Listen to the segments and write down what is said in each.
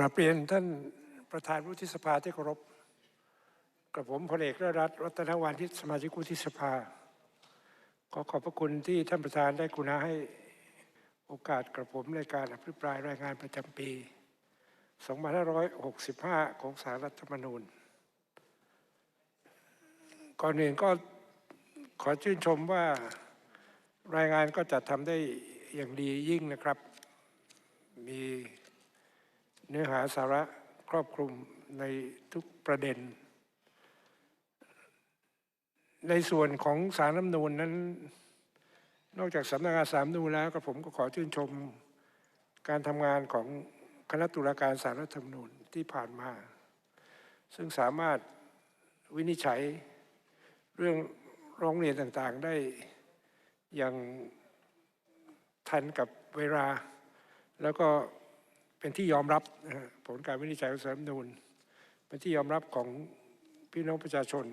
กราบเรียนท่านประธานวุฒิสภาที่เคารพกับผมพลเอกรัตน์รัตนวานิชสมาชิกวุฒิสภา ขอขอบพระคุณที่ท่านประธานได้กรุณาให้โอกาสกับผมในการอภิปรายรายงานประจำปี 2565 ของสารรัฐธรรมนูญ ก่อนอื่นก็ขอชื่นชมว่ารายงานก็จัดทำได้อย่างดียิ่งนะครับ มี เนื้อหาสาระครอบคลุมในทุกประเด็น ในส่วนของสารรัฐนูญนั้น นอกจากสำนักงานสารรัฐธรรมนูญแล้วก็ผมก็ขอชื่นชมการทำงานของคณะตุลาการสารรัฐธรรมนูญที่ผ่านมา ซึ่งสามารถวินิจฉัยเรื่องร้องเรียนต่างๆได้อย่างทันกับเวลา แล้วก็ เป็นที่ยอมรับผลการวินิจฉัยของสารรัฐธรรมนูญเป็นที่ยอมรับของพี่น้องประชาชน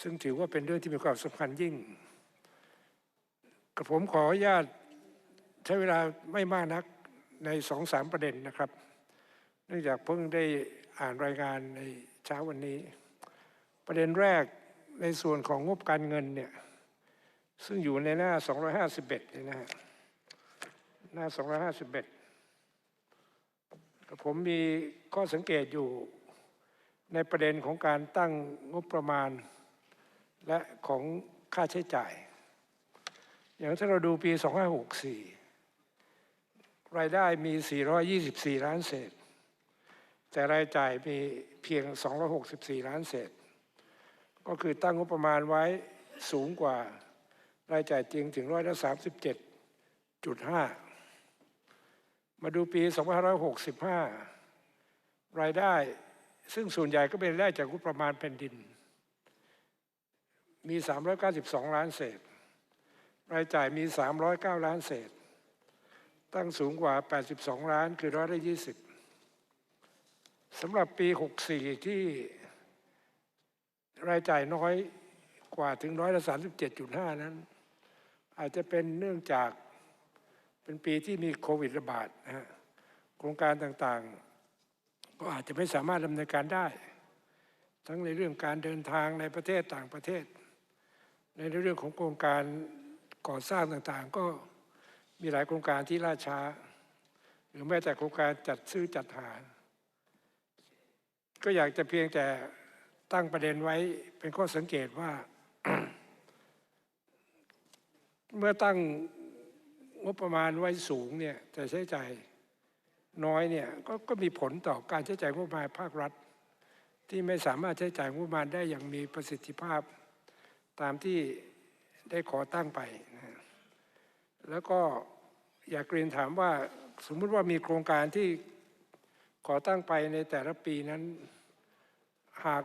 ซึ่งถือว่าเป็นเรื่องที่มีความสำคัญยิ่งกับผมขออนุญาตใช้เวลาไม่มากนักในสองสามประเด็นนะครับ เนื่องจากเพิ่งได้อ่านรายงานในเช้าวันนี้ ประเด็นแรกในส่วนของงบการเงินเนี่ยซึ่งอยู่ในหน้า 251เนี่ยนะฮะหน้า 251กับ ผมมีข้อสังเกตอยู่ในประเด็นของการตั้งงบประมาณ และของค่าใช้จ่าย อย่างถ้าเราดูปี 2564 รายได้มี 424 ล้านเศษ แต่รายจ่ายมีเพียง 264 ล้านเศษ ก็คือตั้งงบประมาณไว้สูงกว่ารายจ่ายจริงถึงร้อยละ37.5 มาดูปี 2565 รายได้ ซึ่งส่วนใหญ่ก็เป็นรายได้จากงบประมาณแผ่นดิน มี 392 ล้านเศษ รายจ่ายมี 309 ล้านเศษ ตั้งสูงกว่า 82 ล้านคือร้อยละ20สำหรับปี 64 ที่รายจ่ายน้อยกว่าถึงร้อยละ37.5 นั้น อาจจะเป็นเนื่องจาก เป็นปีที่มีโควิดระบาดนะฮะโครงการต่างๆ ก็อาจจะไม่สามารถดำเนินการได้ ทั้งในเรื่องการเดินทางในประเทศต่างประเทศ ในเรื่องของโครงการก่อสร้างต่างๆ ก็มีหลายโครงการที่ล่าช้า หรือแม้แต่โครงการจัดซื้อจัดหา ก็อยากจะเพียงแต่ตั้งประเด็นไว้เป็นข้อสังเกตว่า เมื่อตั้ง งบประมาณไว้สูงเนี่ยแต่ใช้จ่ายน้อยเนี่ยกก็มีผลต่อการใช้จ่ายงบประมาณภาครัฐ ที่ไม่สามารถใช้จ่ายงบประมาณได้อย่างมีประสิทธิภาพตามที่ได้ขอตั้งไปนะแล้วก็อยากเรียนถามว่าสมมุติว่ามีโครงการที่ขอตั้งไปในแต่ละปีนั้น หาก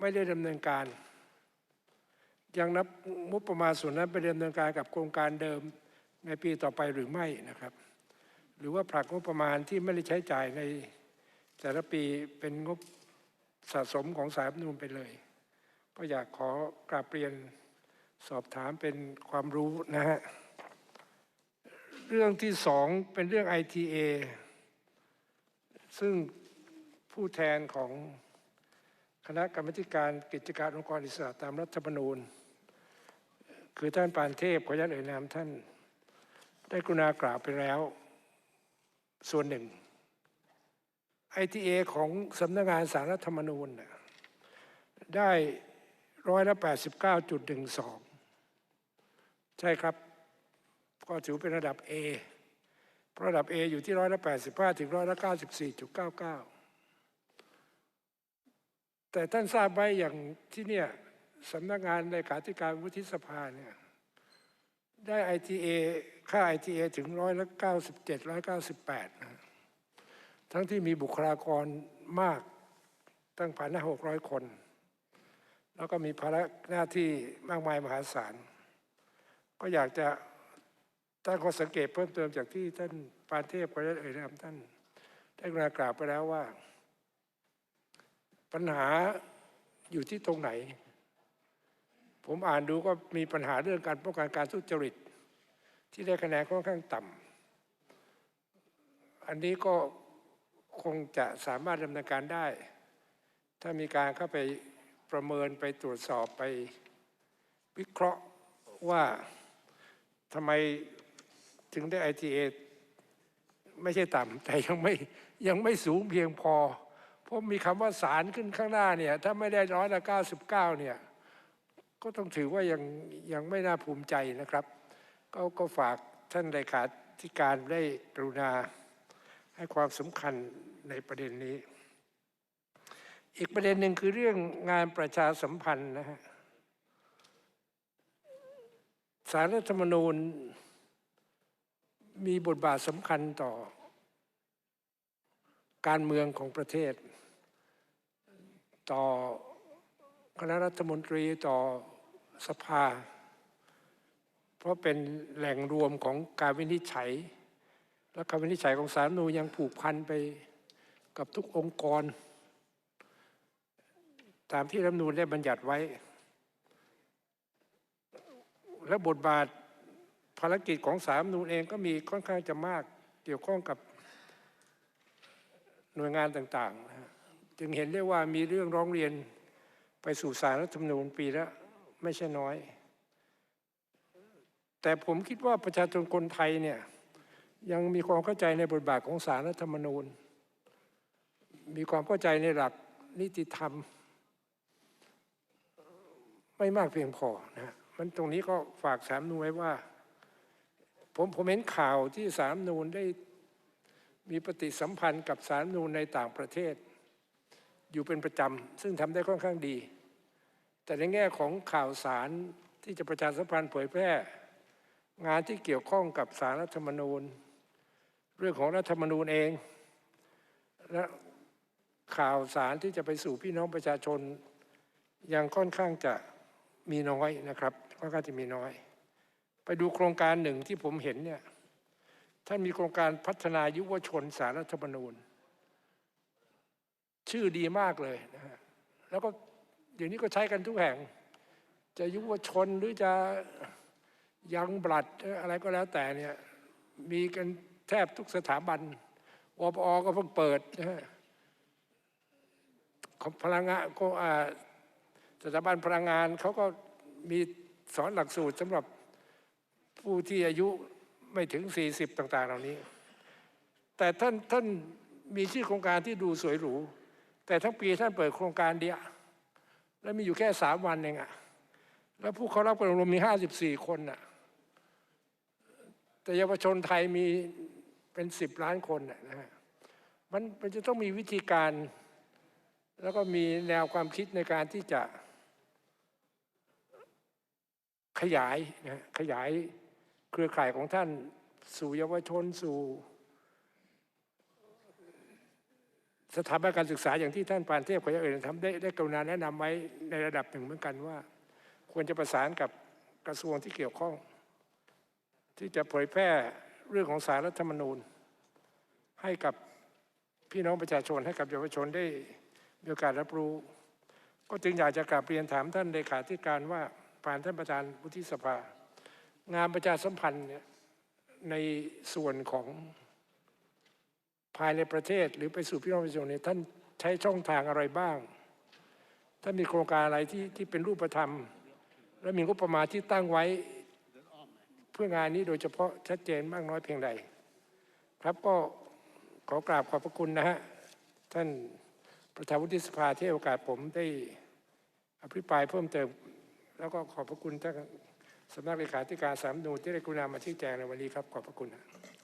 ไม่ได้ดำเนินการ ยังนับงบประมาณส่วนนั้นไปดำเนินการกับโครงการเดิม ในปีต่อไปหรือไม่นะครับ หรือว่าผลักงบประมาณที่ไม่ได้ใช้จ่ายในแต่ละปีเป็นงบสะสมของสายนูนไปเลย ก็อยากขอกราบเรียนสอบถามเป็นความรู้นะฮะเรื่องที่สองเป็นเรื่อง ITA ซึ่งผู้แทนของคณะกรรมการกิจการองค์กรอิสระตามรัฐธรรมนูญ คือท่านปานเทพขออนุญาตเอ่ยนามท่าน ได้กรุณากล่าวไปแล้ว ส่วนหนึ่ง ITA ของสำนักงานสารรัฐธรรมนูญน่ะได้ร้อยละ89.12 ใช่ครับ ก็ถือเป็นระดับ A เพระดับ A อยู่ที่ร้อยละ85 ถึงร้อยละ94.99 แต่ท่านทราบไหมอย่างที่เนี่ยสำนักงานเลขาธิการวุฒิสภาเนี่ย ได้ ITA ค่า ITA ถึงร้อยละ97ร้อย98นะทั้งที่มีบุคลากรมากตั้งพันห้าหกร้อยคน แล้วก็มีภาระหน้าที่มากมายมหาศาล ก็อยากจะตั้งข้อสังเกตเพิ่มเติมจากที่ท่านปานเทพก็ได้เอ่ยนามท่านได้กล่าวไปแล้วว่า ปัญหาอยู่ที่ตรงไหน ผมอ่านดูก็มีปัญหาเรื่องการป้องกันการทุจริต ที่ได้คะแนนค่อนข้างต่ำอันนี้ก็คงจะสามารถดำเนินการได้ ถ้ามีการเข้าไปประเมินไปตรวจสอบไปวิเคราะห์ว่าทำไมถึงได้ ITA ไม่ใช่ต่ำแต่ยังไม่ยังไม่สูงเพียงพอ เพราะมีคำว่าสารขึ้นข้างหน้าเนี่ย ถ้าไม่ได้ร้อยละ99เนี่ย ก็ต้องถือว่ายังยังไม่น่าภูมิใจนะครับ ก็ก็ฝากท่านเลขาธิการได้กรุณาให้ความสำคัญในประเด็นนี้ อีกประเด็นหนึ่งคือเรื่องงานประชาสัมพันธ์นะฮะสารรัฐธรรมนูญมีบทบาทสำคัญต่อ การเมืองของประเทศ ต่อ คณะรัฐมนตรีต่อสภา เพราะเป็นแหล่งรวมของการวินิจฉัย และการวินิจฉัยของสารรัฐธรรมนูยังผูกพันไปกับทุกองค์กร ตามที่รัฐมนูญได้บัญญัติไว้ และบทบาทภารกิจของสารรัฐธรรมนูเองก็มีค่อนข้างจะมากเกี่ยวข้องกับหน่วยงานต่างๆนะฮะจึงเห็นได้ว่ามีเรื่องร้องเรียน สู่สารรัฐธรรมนูญปีละไม่ใช่น้อย แต่ผมคิดว่าประชาชนคนไทยเนี่ยยังมีความเข้าใจในบทบาทของสารรัฐธรรมนูญ มีความเข้าใจในหลักนิติธรรม ไม่มากเพียงพอนะฮะมันตรงนี้ก็ฝากสามนูไว้ว่า ผมผมเห็นข่าวที่สามนูญได้มีปฏิสัมพันธ์กับสารนูญในต่างประเทศ อยู่เป็นประจำ ซึ่งทำได้ค่อนข้างดี แต่ในแง่ของข่าวสารที่จะประชาสัมพันธ์เผยแพร่ งานที่เกี่ยวข้องกับสารรัฐธรรมนูญ เรื่องของรัฐธรรมนูญเอง และข่าวสารที่จะไปสู่พี่น้องประชาชน ยังค่อนข้างจะมีน้อยนะครับค่อนข้างจะมีน้อย ไปดูโครงการหนึ่งที่ผมเห็นเนี่ยท่านมีโครงการพัฒนายุวชนสารรัฐธรรมนูญ ชื่อดีมากเลยนะฮะแล้วก็ เดี๋ยวนี้ก็ใช้กันทุกแห่ง จะยุวชนหรือจะยังบลัดอะไรก็แล้วแต่เนี่ยมีกันแทบทุกสถาบันวปอก็เพิ่งเปิดนะฮะของพลังงานก็สถาบันพลังงานเขาก็มีสอนหลักสูตรสำหรับผู้ที่อายุไม่ถึง 40 ต่าง ๆ เหล่านี้ แต่ท่านท่านมีชื่อโครงการที่ดูสวยหรู แต่ทั้งปีท่านเปิดโครงการเดียว แล้วมีอยู่แค่สามวันเองอะแล้วผู้เขารับการอบรมมีห้าสิบสี่คนอะแต่เยาวชนไทยมีเป็นสิบล้านคนน่ะนะฮะมันมันจะต้องมีวิธีการ แล้วก็มีแนวความคิดในการที่จะขยายนะขยายเครือข่ายของท่านสู่เยาวชนสู่ สถาบันการศึกษาอย่างที่ท่านปานเทพขอยางอื่นทำได้ได้กรุณาแนะนำไว้ในระดับหนึ่งเหมือนกันว่า ควรจะประสานกับกระทรวงที่เกี่ยวข้อง ที่จะเผยแพร่เรื่องของสารรัฐธรรมนูญ ให้กับพี่น้องประชาชนให้กับเยาวชนได้มีโอกาสรับรู้ ก็จึงอยากจะกลับเรียนถามท่านเลขาธิการว่าผ่านท่านประธานวุฒิสภา งานประชาสัมพันธ์เนี่ยในส่วนของ ภายในประเทศหรือไปสู่พี่น้องประชาชนเนี่ยท่านใช้ช่องทางอะไรบ้างท่านมีโครงการอะไรที่ที่เป็นรูปธรรม และมีงบประมาณที่ตั้งไว้ เพื่องานนี้โดยเฉพาะชัดเจนมากน้อยเพียงใด ครับก็ขอกราบขอบพระคุณนะฮะท่านประธานวุฒิสภาที่ให้โอกาสผมได้อภิปรายเพิ่มเติม แล้วก็ขอบพระคุณท่านสำนักเลขาธิการสามนูที่ได้กรุณามาชี้แจงในวันนี้ครับขอบพระคุณ